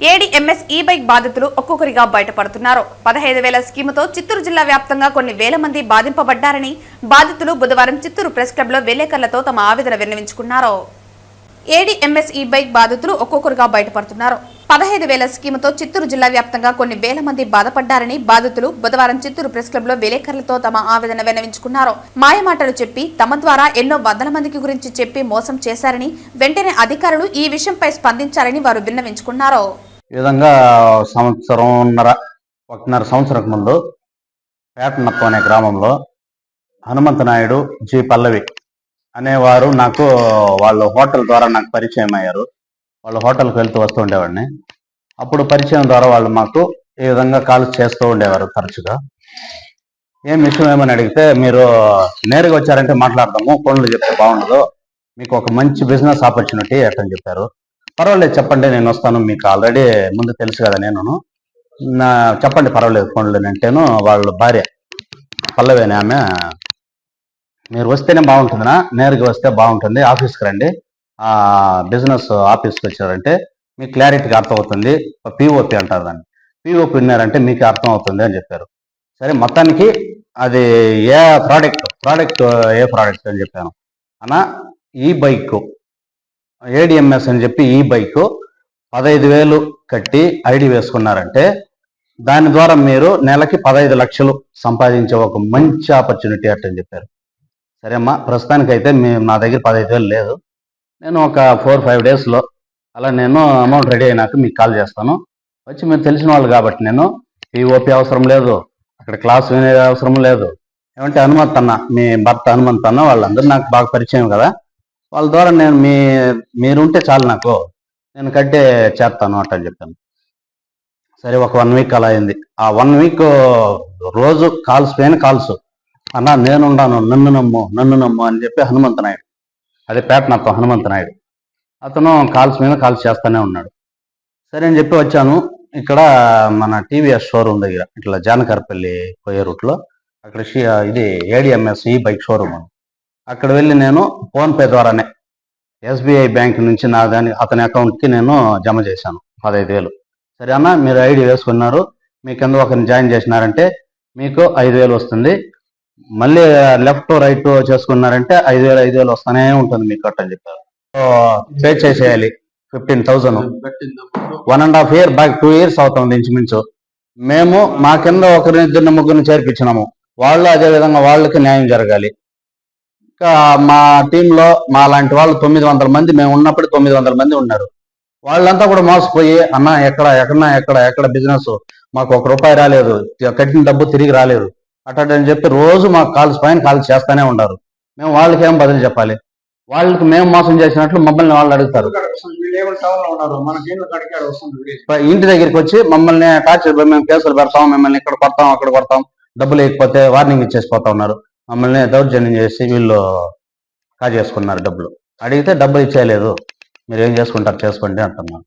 ADMS ఈ bike బాధితులు ఒక్కొక్కరిగా బయటపడుతున్నారు. పదహైదు వేల స్కీముతో చిత్తూరు జిల్లా వ్యాప్తంగా కొన్ని వేల మంది బాధింపబడ్డారని బాధితులు బుధవారం చిత్తూరు ప్రెస్ క్లబ్లో విలేకరులతో తమ ఆవేదన విన్నవించుకున్నారు. ఏడీఎంఎస్ ఈ బైక్ బాధితులు ఒక్కొక్కరుగా బయటపడుతున్నారు. పదహైదు వేల స్కీముతో చిత్తూరు జిల్లా వ్యాప్తంగా కొన్ని వేల మంది బాధపడ్డారని బాధితులు బుధవారం చిత్తూరు ప్రెస్ క్లబ్లో విలేకరులతో తమ ఆవేదన విన్నవించుకున్నారు. మాయమాటలు చెప్పి తమ ద్వారా ఎన్నో వందల మందికి గురించి చెప్పి మోసం చేశారని వెంటనే అధికారులు ఈ విషయంపై స్పందించాలని వారు విన్నవించుకున్నారు. ఈ విధంగా సంవత్సరంన్నర ఒకటిన్నర సంవత్సరం ముందు పేటనప్ప అనే గ్రామంలో హనుమంత నాయుడు జి పల్లవి అనేవారు నాకు వాళ్ళు హోటల్ ద్వారా నాకు పరిచయం అయ్యారు. వాళ్ళ హోటల్కి వెళ్తూ వస్తూ ఉండేవాడిని. అప్పుడు పరిచయం ద్వారా వాళ్ళు మాకు ఈ విధంగా కాల్స్ చేస్తూ ఉండేవారు తరచుగా. ఏం విషయం ఏమని అడిగితే మీరు నేరుగా వచ్చారంటే మాట్లాడదాము ఫోన్లు చెప్తే బాగుండదు మీకు ఒక మంచి బిజినెస్ ఆపర్చునిటీ ఎట్టని చెప్పారు. పర్వాలేదు చెప్పండి నేను వస్తాను. మీకు ఆల్రెడీ ముందు తెలుసు కదా నేను నా చెప్పండి పర్వాలేదు ఫోన్లో అంటేను వాళ్ళ భార్య పల్లవి ఆమె. మీరు వస్తేనే బాగుంటుందినా? నేరుగా వస్తే బాగుంటుంది. ఆఫీస్కి రండి. బిజినెస్ ఆఫీస్కి వచ్చారంటే మీకు క్లారిటీగా అర్థమవుతుంది. పిఓపి అంటారు దాన్ని. పిఓపి విన్నారంటే మీకు అర్థం అవుతుంది అని చెప్పారు. సరే మొత్తానికి అది ఏ ప్రోడక్ట్ ప్రోడక్ట్ ఏ ప్రోడక్ట్ అని చెప్పాను. అన్న ఈ బైక్. ఏడిఎంఎస్ అని చెప్పి ఈ బైక్ పదహైదు వేలు కట్టి ఐడి వేసుకున్నారంటే దాని ద్వారా మీరు నెలకి పదహైదు లక్షలు సంపాదించే ఒక మంచి ఆపర్చునిటీ అట్టని చెప్పారు. సరే అమ్మా ప్రస్తుతానికైతే మీ నా దగ్గర పదహైదు వేలు లేదు. నేను ఒక ఫోర్ ఫైవ్ డేస్లో అలా నేను అమౌంట్ రెడీ అయినాక మీకు కాల్ చేస్తాను. వచ్చి మీరు తెలిసిన వాళ్ళు కాబట్టి నేను ఓపీ అవసరం లేదు అక్కడ క్లాస్ వినేది అవసరం లేదు. ఏమంటే హనుమంత్ అన్న మీ భర్త హనుమంత్ అన్న వాళ్ళందరూ నాకు బాగా పరిచయం కదా. వాళ్ళ ద్వారా నేను మీ మీరుంటే చాలు నాకు. నేను కట్టే చేస్తాను అట్ట అని చెప్పాను. సరే ఒక వన్ వీక్ అలా అయింది. ఆ వన్ వీక్ రోజు కాల్స్ పైన కాల్స్. అన్న నేనున్నాను నన్ను నమ్ము నన్ను నమ్ము అని చెప్పి హనుమంత నాయుడు. అదే పేటనత్వం హనుమంత నాయుడు. అతను కాల్స్ మీద కాల్స్ చేస్తూనే ఉన్నాడు. సరే అని చెప్పి వచ్చాను. ఇక్కడ మన టీవీఎస్ షోరూమ్ దగ్గర ఇట్లా జానకర్పల్లి పోయే రూట్లో. అక్కడ ఇది ఏడిఎంఎస్ ఈ బైక్ షోరూమ్ అక్కడ వెళ్ళి నేను ఫోన్పే ద్వారానే ఎస్బీఐ బ్యాంక్ నుంచి నా దాని అతని అకౌంట్కి నేను జమ చేశాను పదహైదు వేలు. సరే అన్న మీరు ఐడి వేసుకున్నారు. మీ కింద ఒకరిని జాయిన్ చేసినారంటే మీకు ఐదు వేలు వస్తుంది. మళ్ళీ లెఫ్ట్ రైట్ చేసుకున్నారంటే ఐదు వేలు ఐదు వేలు వస్తూనే ఉంటుంది మీకు కట్ అని చెప్పారు పే చేసేయాలి. Fifteen thousand one and half year back two years అవుతుంది ఇంచుమించు. మేము మా కింద ఒకరిని ఇద్దరిని ముగ్గురిని చేర్పించినాము. వాళ్ళు అదే విధంగా వాళ్ళకి న్యాయం జరగాలి. మా టీంలో మా లాంటి వాళ్ళు తొమ్మిది వందల మంది మేము ఉన్నప్పుడు తొమ్మిది వందల మంది ఉన్నారు. వాళ్ళంతా కూడా మోసపోయి అన్న ఎక్కడ ఎక్కడన్నా ఎక్కడ ఎక్కడ బిజినెస్ మాకు ఒక రూపాయి రాలేదు కట్టిన డబ్బు తిరిగి రాలేదు. అట్టని చెప్పి రోజు మాకు కాల్స్ పైన కాల్స్ చేస్తానే ఉన్నారు. మేము వాళ్ళకి ఏం బదులు చెప్పాలి? వాళ్ళకి మేము మోసం చేసినట్లు మమ్మల్ని వాళ్ళు అడుగుతారు. ఇంటి దగ్గరికి వచ్చి మమ్మల్ని టార్చర్ మేము కేసులు పెడతాం మిమ్మల్ని ఇక్కడ కొడతాం అక్కడ కొడతాం డబ్బులు లేకపోతే వార్నింగ్ ఇచ్చేసి పోతా ఉన్నారు. మమ్మల్ని దౌర్జన్యం చేసి వీళ్ళు కాజేసుకున్నారు డబ్బులు. అడిగితే డబ్బులు ఇచ్చేయలేదు. మీరు ఏం చేసుకుంటారు? చేసుకోండి అంటున్నాను